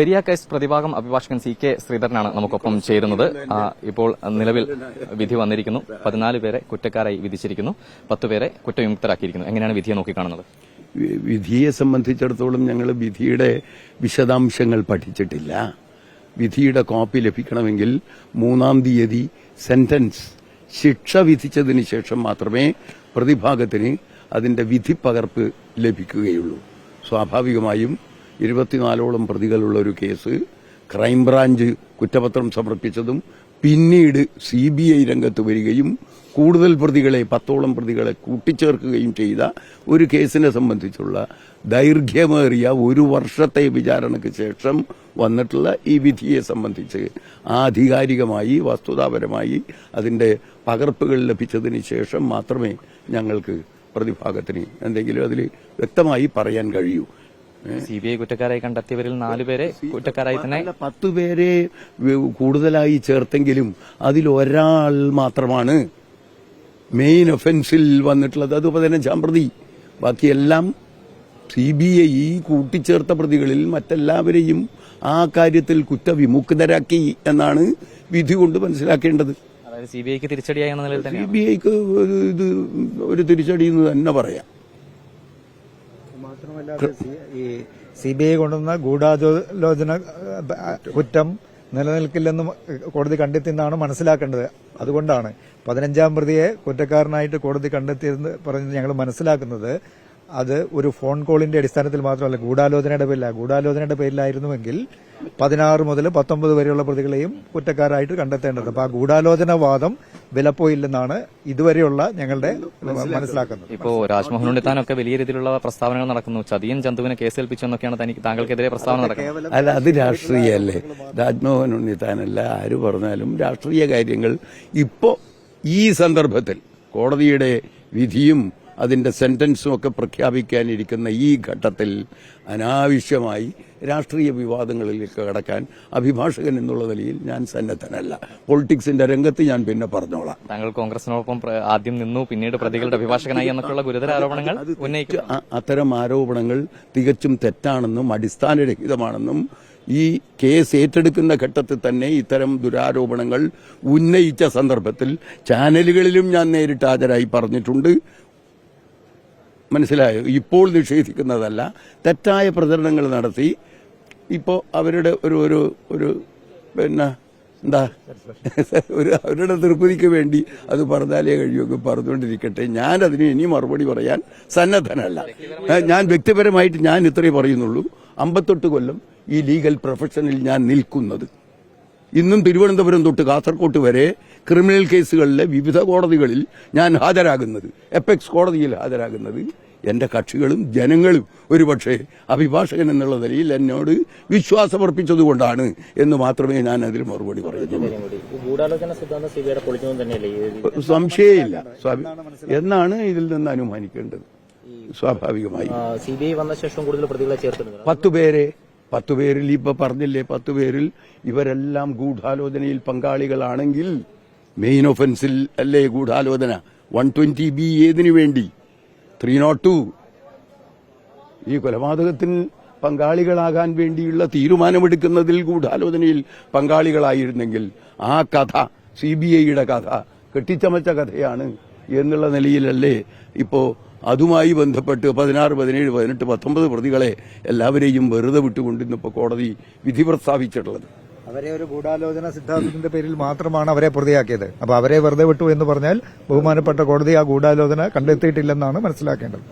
Periya case പ്രതിഭാഗം അഭിഭാഷകൻ C K ശ്രീധരനാണ് നമുക്കൊപ്പം ചേരുന്നത്. ഇപ്പോൾ നിലവിൽ വിധി വന്നിരിക്കുന്നു. പതിനാല് പേരെ കുറ്റക്കാരായി വിധിച്ചിരിക്കുന്നു. പത്ത് പേരെ കുറ്റവിമുക്തരാക്കിയിരിക്കുന്നു. എങ്ങനെയാണ് വിധിയെ നോക്കിക്കാണുന്നത് വിധിയെ സംബന്ധിച്ചിടത്തോളം ഞങ്ങൾ വിധിയുടെ വിശദാംശങ്ങൾ പഠിച്ചിട്ടില്ല. വിധിയുടെ കോപ്പി ലഭിക്കണമെങ്കിൽ മൂന്നാം തീയതി സെന്റൻസ് ശിക്ഷ വിധിച്ചതിന് ശേഷം മാത്രമേ പ്രതിഭാഗത്തിന് അതിന്റെ വിധി പകർപ്പ് ലഭിക്കുകയുള്ളൂ. സ്വാഭാവികമായും ഇരുപത്തിനാലോളം പ്രതികളുള്ള ഒരു കേസ്. ക്രൈംബ്രാഞ്ച് കുറ്റപത്രം സമർപ്പിച്ചതും പിന്നീട് സി ബി ഐ രംഗത്ത് വരികയും കൂടുതൽ പ്രതികളെ പത്തോളം പ്രതികളെ കൂട്ടിച്ചേർക്കുകയും ചെയ്ത ഒരു കേസിനെ സംബന്ധിച്ചുള്ള ദൈർഘ്യമേറിയ ഒരു വർഷത്തെ വിചാരണയ്ക്ക് ശേഷം വന്നിട്ടുള്ള ഈ വിധിയെ സംബന്ധിച്ച് ആധികാരികമായി വസ്തുതാപരമായി അതിന്റെ പകർപ്പുകൾ ലഭിച്ചതിന് ശേഷം മാത്രമേ ഞങ്ങൾക്ക് പ്രതിഭാഗത്തിന് എന്തെങ്കിലും അതിൽ വ്യക്തമായി പറയാൻ കഴിയൂ. സി ബി ഐ കുറ്റക്കാരായി കണ്ടെത്തിയവരിൽ നാലുപേരെ കുറ്റക്കാരായി തന്നെ പത്ത് പേരെ കൂടുതലായി ചേർത്തെങ്കിലും അതിൽ ഒരാൾ മാത്രമാണ് മെയിൻ ഒഫൻസിൽ വന്നിട്ടുള്ളത്. അത് പതിനഞ്ചാം പ്രതി ബാക്കിയെല്ലാം സി ബി ഐ കൂട്ടിച്ചേർത്ത പ്രതികളിൽ മറ്റെല്ലാവരെയും ആ കാര്യത്തിൽ കുറ്റവിമുക്തരാക്കി എന്നാണ് വിധി കൊണ്ട് മനസ്സിലാക്കേണ്ടത്. സി ബി ഐക്ക് തിരിച്ചടിയായി നിലയിൽ സി തന്നെ ബി ഐക്ക് ഇത് ഒരു തിരിച്ചടി എന്ന് തന്നെ പറയാം. ഈ സി ബി ഐ കൊണ്ടുവന്ന ഗൂഢാലോചന കുറ്റം നിലനിൽക്കില്ലെന്നും കോടതി കണ്ടെത്തിയെന്നാണ് മനസ്സിലാക്കേണ്ടത്. അതുകൊണ്ടാണ് പതിനഞ്ചാം പ്രതിയെ കുറ്റക്കാരനായിട്ട് കോടതി കണ്ടെത്തിയെന്ന് പറഞ്ഞ് ഞങ്ങൾ മനസ്സിലാക്കുന്നത് അത് ഒരു ഫോൺ കോളിന്റെ അടിസ്ഥാനത്തിൽ മാത്രമല്ല ഗൂഢാലോചനയുടെ പേരില്ല ഗൂഢാലോചനയുടെ പേരിലായിരുന്നുവെങ്കിൽ പതിനാറ് മുതൽ പത്തൊമ്പത് വരെയുള്ള പ്രതികളെയും കുറ്റക്കാരായിട്ട് കണ്ടെത്തേണ്ടത്. അപ്പൊ ആ ഗൂഢാലോചന വാദം വിലപ്പോയില്ലെന്നാണ് ഇതുവരെയുള്ള ഞങ്ങളുടെ മനസ്സിലാക്കുന്നത്. ഇപ്പോ രാജ്മോഹൻ ഉണ്ണിത്താനൊക്കെ വലിയ രീതിയിലുള്ള പ്രസ്താവനകൾ നടക്കുന്നു. ചതിയൻ ചന്തുവിനെ കേസേൽപ്പിച്ചു എന്നൊക്കെയാണ് തനിക്ക് താങ്കൾക്കെതിരെ പ്രസ്താവന നടക്കുന്നത്. അല്ല അത് രാഷ്ട്രീയല്ലേ? രാജ്മോഹൻ ഉണ്ണിത്താനല്ല ആര് പറഞ്ഞാലും രാഷ്ട്രീയ കാര്യങ്ങൾ ഇപ്പോ ഈ സന്ദർഭത്തിൽ കോടതിയുടെ വിധിയും അതിന്റെ സെന്റൻസും ഒക്കെ പ്രഖ്യാപിക്കാനിരിക്കുന്ന ഈ ഘട്ടത്തിൽ അനാവശ്യമായി രാഷ്ട്രീയ വിവാദങ്ങളിലേക്ക് കടക്കാൻ അഭിഭാഷകൻ എന്നുള്ള നിലയിൽ ഞാൻ സന്നദ്ധനല്ല. പൊളിറ്റിക്സിന്റെ രംഗത്ത് ഞാൻ പിന്നെ പറഞ്ഞോളാം. താങ്കൾ കോൺഗ്രസിനോടൊപ്പം ആദ്യം നിന്നു പിന്നീട് പ്രതികളുടെ അഭിഭാഷകനായി എന്നൊക്കെയുള്ള ഗുരുതര ആരോപണങ്ങൾ ഉന്നയിക്കും അ- അത്തരം ആരോപണങ്ങൾ തികച്ചും തെറ്റാണെന്നും അടിസ്ഥാനരഹിതമാണെന്നും ഈ കേസ് ഏറ്റെടുക്കുന്ന ഘട്ടത്തിൽ തന്നെ ഇത്തരം ദുരാരോപണങ്ങൾ ഉന്നയിച്ച സന്ദർഭത്തിൽ ചാനലുകളിലും ഞാൻ നേരിട്ട് ഹാജരായി പറഞ്ഞിട്ടുണ്ട്. മനസ്സിലായോ? ഇപ്പോൾ നിഷേധിക്കുന്നതല്ല. തെറ്റായ പ്രചരണങ്ങൾ നടത്തി. ഇപ്പോൾ അവരുടെ ഒരു ഒരു ഒരു പിന്നെ എന്താ? ഒരു അവരുടെ തൃപ്തിക്ക് വേണ്ടി അത് പറഞ്ഞാലേ കഴിയുമൊക്കെ പറഞ്ഞുകൊണ്ടിരിക്കട്ടെ. ഞാൻ അതിന് ഇനി മറുപടി പറയാൻ സന്നദ്ധനല്ല. ഞാൻ വ്യക്തിപരമായിട്ട് ഞാൻ ഇത്രേ പറയുന്നുള്ളൂ. അമ്പത്തെട്ട് കൊല്ലം ഈ ലീഗൽ പ്രൊഫഷനിൽ ഞാൻ നിൽക്കുന്നത്. ഇന്നും തിരുവനന്തപുരം തൊട്ട് കാസർകോട്ട് വരെ ക്രിമിനൽ കേസുകളിലെ വിവിധ കോടതികളിൽ ഞാൻ ഹാജരാകുന്നത്. എപ്പെക്സ് കോടതിയിൽ ഹാജരാകുന്നത്. എന്റെ കക്ഷികളും ജനങ്ങളും ഒരുപക്ഷെ അഭിഭാഷകൻ എന്നുള്ള നിലയിൽ എന്നോട് വിശ്വാസമർപ്പിച്ചതുകൊണ്ടാണ് എന്ന് മാത്രമേ ഞാൻ അതിൽ മറുപടി പറയുന്നുള്ളൂ. സംശയമില്ല. എന്നാണ് ഇതിൽ നിന്ന് അനുമാനിക്കേണ്ടത്. സ്വാഭാവികമായി. സി ബി ഐ വന്ന ശേഷം കൂടുതൽ പ്രതികളെ ചേർത്തിട്ടുണ്ട് പത്തുപേരെ പത്തുപേരിൽ പത്തു പേരിൽ ഇപ്പൊ പറഞ്ഞില്ലേ പത്തുപേരിൽ ഇവരെല്ലാം ഗൂഢാലോചനയിൽ പങ്കാളികളാണെങ്കിൽ മെയിൻ ഒഫൻസിൽ അല്ലേ ഗൂഢാലോചന? വൺ ട്വന്റി ബി ഏതിനു വേണ്ടി? ത്രീ നോട്ട് ടു ഈ കൊലപാതകത്തിൽ പങ്കാളികളാകാൻ വേണ്ടിയുള്ള തീരുമാനമെടുക്കുന്നതിൽ ഗൂഢാലോചനയിൽ പങ്കാളികളായിരുന്നെങ്കിൽ ആ കഥ സി ബി ഐയുടെ കഥ കെട്ടിച്ചമച്ച കഥയാണ് എന്നുള്ള നിലയിലല്ലേ ഇപ്പോ അതുമായി ബന്ധപ്പെട്ട് പതിനാറ് പതിനേഴ് പതിനെട്ട് പത്തൊമ്പത് പ്രതികളെ എല്ലാവരെയും വെറുതെ വിട്ടുകൊണ്ടിന്നിപ്പോ കോടതി വിധി പ്രസ്താവിച്ചിട്ടുള്ളത് അവരെ ഒരു ഗൂഢാലോചന സിദ്ധാന്തത്തിന്റെ പേരിൽ മാത്രമാണ് അവരെ പ്രതിയാക്കിയത്. അപ്പൊ അവരെ വെറുതെ വിട്ടു എന്ന് പറഞ്ഞാൽ ബഹുമാനപ്പെട്ട കോടതി ആ ഗൂഢാലോചന കണ്ടെത്തിയിട്ടില്ലെന്നാണ് മനസ്സിലാക്കേണ്ടത്.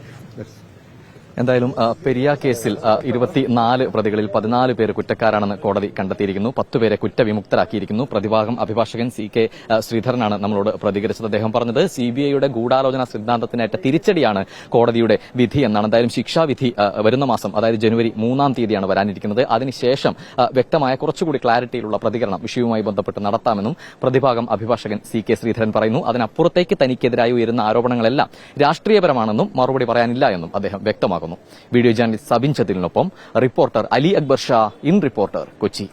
എന്തായാലും പെരിയ കേസിൽ ഇരുപത്തിനാല് പ്രതികളിൽ പതിനാല് പേര് കുറ്റക്കാരാണെന്ന് കോടതി കണ്ടെത്തിയിരിക്കുന്നു. പത്തുപേരെ കുറ്റവിമുക്തരാക്കിയിരിക്കുന്നു. പ്രതിഭാഗം അഭിഭാഷകൻ സി കെ ശ്രീധരനാണ് നമ്മളോട് പ്രതികരിച്ചത്. അദ്ദേഹം പറഞ്ഞത് സി ബി ഐയുടെ ഗൂഢാലോചന സിദ്ധാന്തത്തിനേറ്റ തിരിച്ചടിയാണ് കോടതിയുടെ വിധി എന്നാണ്. എന്തായാലും ശിക്ഷാവിധി വരുന്ന മാസം അതായത് ജനുവരി മൂന്നാം തീയതിയാണ് വരാനിരിക്കുന്നത്. അതിനുശേഷം വ്യക്തമായ കുറച്ചുകൂടി ക്ലാരിറ്റിയിലുള്ള പ്രതികരണം വിഷയവുമായി ബന്ധപ്പെട്ട് നടത്താമെന്നും പ്രതിഭാഗം അഭിഭാഷകൻ സി കെ ശ്രീധരൻ പറയുന്നു. അതിനപ്പുറത്തേക്ക് തനിക്കെതിരായി ഉയരുന്ന ആരോപണങ്ങളെല്ലാം രാഷ്ട്രീയപരമാണെന്നും മറുപടി പറയാനില്ല എന്നും അദ്ദേഹം വ്യക്തമാക്കുന്നു. Video journalist Sabin ചതിലിനൊപ്പം reporter Ali Akbar Shah in reporter Kochi.